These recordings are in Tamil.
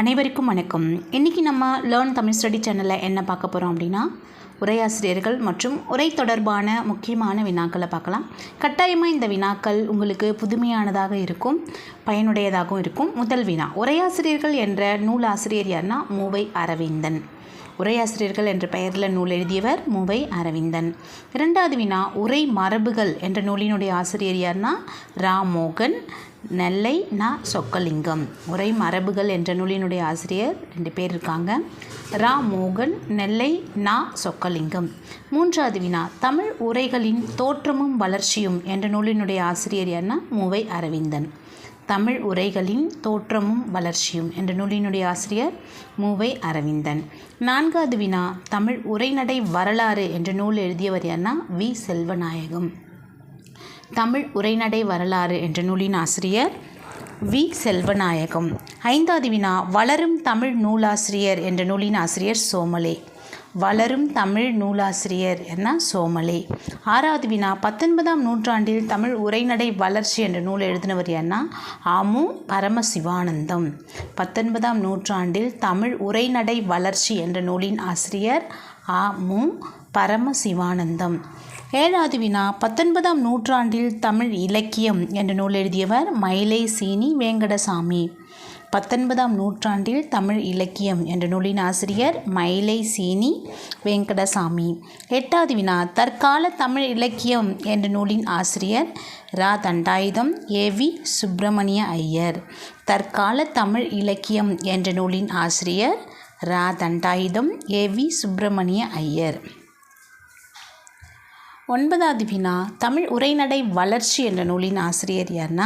அனைவருக்கும் வணக்கம். இன்றைக்கி நம்ம லேர்ன் தமிழ் ஸ்டடி சேனலில் என்ன பார்க்க போகிறோம் அப்படின்னா உரையாசிரியர்கள் மற்றும் உரை தொடர்பான முக்கியமான வினாக்களை பார்க்கலாம். கட்டாயமாக இந்த வினாக்கள் உங்களுக்கு புதுமையானதாக இருக்கும் பயனுடையதாகவும் இருக்கும். முதல் வினா உரையாசிரியர்கள் என்ற நூலாசிரியர் யார்னா மூவை அரவிந்தன். உரையாசிரியர்கள் என்ற பெயரில் நூல் எழுதியவர் மூவை அரவிந்தன். இரண்டாவது வினா உரை மரபுகள் என்ற நூலினுடைய ஆசிரியர் யார்னா ரா மோகன் நெல்லை நா சொக்கலிங்கம். உரை மரபுகள் என்ற நூலினுடைய ஆசிரியர் ரெண்டு பேர் இருக்காங்க. ரா மோகன் நெல்லை நா சொக்கலிங்கம். மூன்றாவது வினா தமிழ் உரைகளின் தோற்றமும் வளர்ச்சியும் என்ற நூலினுடைய ஆசிரியர் யார்னா மூவை அரவிந்தன். தமிழ் உரைகளின் தோற்றமும் வளர்ச்சியும் என்ற நூலினுடைய ஆசிரியர் மூவை அரவிந்தன். நான்காவது வினா தமிழ் உரைநடை வரலாறு என்ற நூல் எழுதியவர் யார்னா வி. செல்வநாயகம். தமிழ் உரைநடை வரலாறு என்ற நூலின் ஆசிரியர் வி. செல்வநாயகம். ஐந்தாவது வினா வளரும் தமிழ் நூலாசிரியர் என்ற நூலின் ஆசிரியர் சோமலே. வளரும் தமிழ் நூலாசிரியர் என்ன? சோமலே. ஆறாவது வினா பத்தொன்பதாம் நூற்றாண்டில் தமிழ் உரைநடை வளர்ச்சி என்ற நூல் எழுதினவர் என்ன? ஆமு பரமசிவானந்தம். பத்தொன்பதாம் நூற்றாண்டில் தமிழ் உரைநடை வளர்ச்சி என்ற நூலின் ஆசிரியர் ஆ மு பரமசிவானந்தம். ஏழாவது வினா பத்தொன்பதாம் நூற்றாண்டில் தமிழ் இலக்கியம் என்ற நூல் எழுதியவர் மயிலை சீனி வேங்கடசாமி. பத்தொன்பதாம் நூற்றாண்டில் தமிழ் இலக்கியம் என்ற நூலின் ஆசிரியர் மயிலை சீனி வெங்கடசாமி. எட்டாவது வினா தற்கால தமிழ் இலக்கியம் என்ற நூலின் ஆசிரியர் ரா. தண்டாயுதம் ஏ. வி. சுப்பிரமணிய ஐயர். தற்கால தமிழ் இலக்கியம் என்ற நூலின் ஆசிரியர் ரா. தண்டாயுதம் ஏ. வி. சுப்பிரமணிய ஐயர். ஒன்பதாவது வினா தமிழ் உரைநடை வளர்ச்சி என்ற நூலின் ஆசிரியர் யார்னா?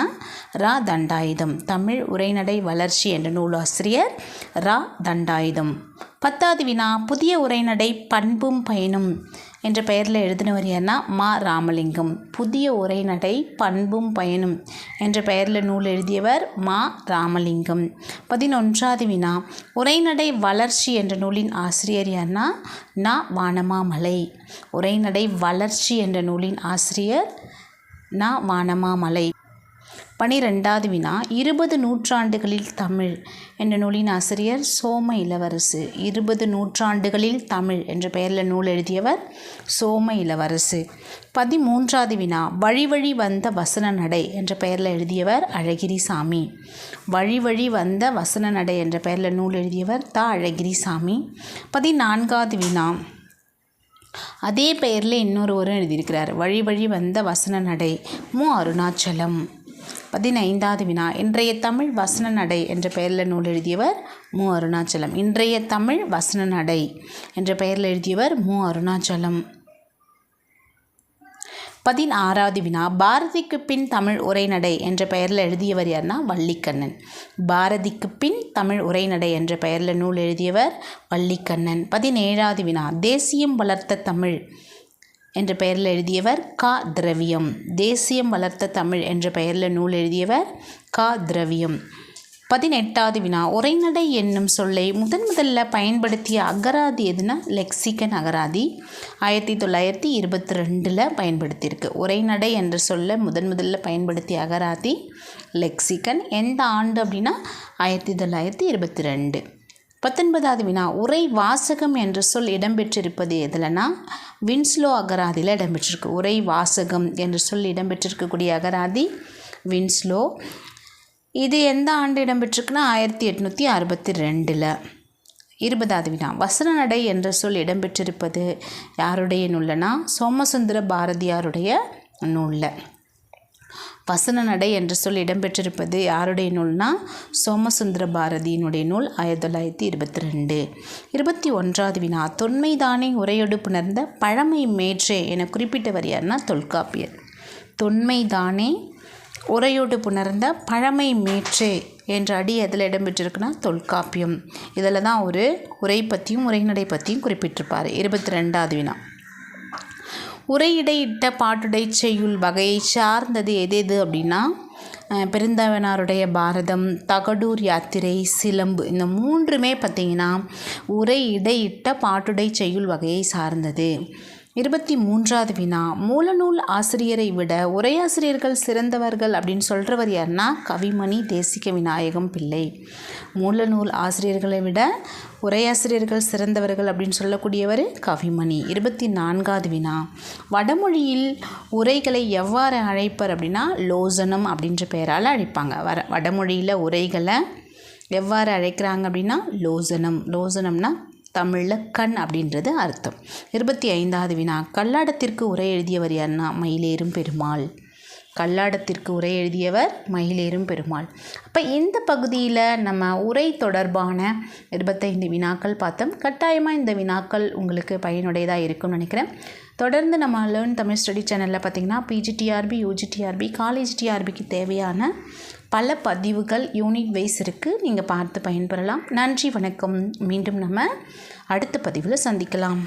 ரா. தண்டாயுதம். தமிழ் உரைநடை வளர்ச்சி என்ற நூல் ஆசிரியர் ரா. தண்டாயுதம். பத்தாவது வினா புதிய உரைநடை பண்பும் பயனும் என்ற பெயரில் எழுதினவர் யார்னா மா ராமலிங்கம். புதிய உரைநடை பண்பும் பயனும் என்ற பெயரில் நூல் எழுதியவர் மா ராமலிங்கம். பதினொன்றாவது வினா உரைநடை வளர்ச்சி என்ற நூலின் ஆசிரியர் யார்னா நா வானமாமலை. உரைநடை வளர்ச்சி என்ற நூலின் ஆசிரியர் நா வானமாமலை. பனிரெண்டாவது வினா இருபது நூற்றாண்டுகளில் தமிழ் என்ற நூலின் ஆசிரியர் சோம இளவரசு. இருபது நூற்றாண்டுகளில் தமிழ் என்ற பெயரில் நூல் எழுதியவர் சோம இளவரசு. பதிமூன்றாவது வினா வழி வழி வந்த வசன நடை என்ற பெயரில் எழுதியவர் அழகிரிசாமி. வழி வழி வந்த வசன நடை என்ற பெயரில் நூல் எழுதியவர் த. அழகிரிசாமி. பதினான்காவது வினா அதே பெயரில் இன்னொரு ஒரு எழுதியிருக்கிறார். வழி வழி வந்த வசன நடை மு. அருணாச்சலம். பதினைந்தாவது வினா. இன்றைய தமிழ் வசன நடை என்ற பெயரில் நூல் எழுதியவர் மு. அருணாச்சலம். இன்றைய தமிழ் வசன நடை என்ற பெயரில் எழுதியவர் மு. அருணாச்சலம். பதினாறாவது வினா. பாரதிக்கு பின் தமிழ் உரைநடை என்ற பெயரில் எழுதியவர் யார்னா வள்ளிக்கண்ணன். பாரதிக்கு பின் தமிழ் உரைநடை என்ற பெயரில் நூல் எழுதியவர் வள்ளிக்கண்ணன். பதினேழாவது வினா. தேசியம் வளர்த்த தமிழ் என்ற பெயரில் எழுதியவர் கா. திரவியம். தேசியம் வளர்த்த தமிழ் என்ற பெயரில் நூல் எழுதியவர் கா. திரவியம். பதினெட்டாவது வினா. உரைநடை என்னும் சொல்லை முதன் முதல்ல பயன்படுத்திய அகராதி எதுனா? லெக்சிகன் அகராதி. ஆயிரத்தி தொள்ளாயிரத்தி இருபத்தி ரெண்டில் பயன்படுத்தியிருக்கு. உரைநடை என்ற சொல்லை முதன் முதல்ல பயன்படுத்திய அகராதி லெக்சிகன். எந்த ஆண்டு அப்படின்னா? ஆயிரத்தி தொள்ளாயிரத்தி இருபத்தி ரெண்டு பத்தொன்பதாவது வினா உரை வாசகம் என்ற சொல் இடம்பெற்றிருப்பது எதுலனா வின்ஸ்லோ அகராதியில் இடம்பெற்றிருக்கு. உரை வாசகம் என்ற சொல் இடம்பெற்றிருக்கக்கூடிய அகராதி வின்ஸ்லோ. இது எந்த ஆண்டு இடம்பெற்றிருக்குன்னா ஆயிரத்தி எட்நூற்றி அறுபத்தி ரெண்டில். இருபதாவது வினா வசன நடை என்ற சொல் இடம்பெற்றிருப்பது யாருடைய நூல்லனா சோமசுந்தர பாரதியாருடைய நூலில். வசன நடை என்ற சொல் இடம்பெற்றிருப்பது யாருடைய நூல்னா சோமசுந்தர பாரதியினுடைய நூல் ஆயிரத்தி தொள்ளாயிரத்தி இருபத்தி ரெண்டு. இருபத்தி ஒன்றாவது வினா தொன்மைதானே உரையொடு புணர்ந்த பழமை மேற்றே என குறிப்பிட்டவர் யார்னா தொல்காப்பியர். தொன்மைதானே உரையோடு புணர்ந்த பழமை மேற்றே என்ற அடி எதில் இடம்பெற்றிருக்குன்னா தொல்காப்பியம். இதில் தான் ஒரு உரை பற்றியும் உரைநடை பற்றியும் குறிப்பிட்டிருப்பார். இருபத்தி ரெண்டாவது வினா உரையிடையிட்ட பாட்டுடை செய்யுள் வகையை சார்ந்தது எது எது அப்படின்னா பெருந்தவனாருடைய பாரதம் தகடூர் யாத்திரை சிலம்பு இந்த மூன்றுமே பார்த்திங்கன்னா உரை இடையிட்ட பாட்டுடை செய்யுள் வகையை சார்ந்தது. இருபத்தி மூன்றாவது வினா மூலநூல் ஆசிரியரை விட உரையாசிரியர்கள் சிறந்தவர்கள் அப்படின்னு சொல்கிறவர் யாருன்னா கவிமணி தேசிக விநாயகம் பிள்ளை. மூலநூல் ஆசிரியர்களை விட உரையாசிரியர்கள் சிறந்தவர்கள் அப்படின்னு சொல்லக்கூடியவர் கவிமணி. இருபத்தி நான்காவது வினா வடமொழியில் உரைகளை எவ்வாறு அழைப்பர் அப்படின்னா லோசனம் அப்படின்ற பெயரால் அழைப்பாங்க. வர வடமொழியில் உரைகளை எவ்வாறு அழைக்கிறாங்க அப்படின்னா லோசனம் லோசனம்னா தமிழில் கண் அப்படின்றது அர்த்தம். இருபத்தி ஐந்தாவது வினா கல்லாடத்திற்கு உரை எழுதியவர் யாருன்னா மயிலேறும் பெருமாள். கல்லாடத்திற்கு உரை எழுதியவர் மயிலேறும் பெருமாள். அப்போ இந்த பகுதியில் நம்ம உரை தொடர்பான இருபத்தைந்து வினாக்கள் பார்த்தோம். கட்டாயமாக இந்த வினாக்கள் உங்களுக்கு பயனுடையதாக இருக்கும்னு நினைக்கிறேன். தொடர்ந்து நம்ம லேர்ன் தமிழ் ஸ்டடி சேனலில் பார்த்திங்கன்னா பிஜிடிஆர்பி யூஜிடிஆர்பி காலேஜ் டிஆர்பிக்கு தேவையான பல பதிவுகள் யூனிட் வைஸ் இருக்குது நீங்கள் பார்த்து பயன்பெறலாம். நன்றி வணக்கம். மீண்டும் நம்ம அடுத்த பதிவில் சந்திக்கலாம்.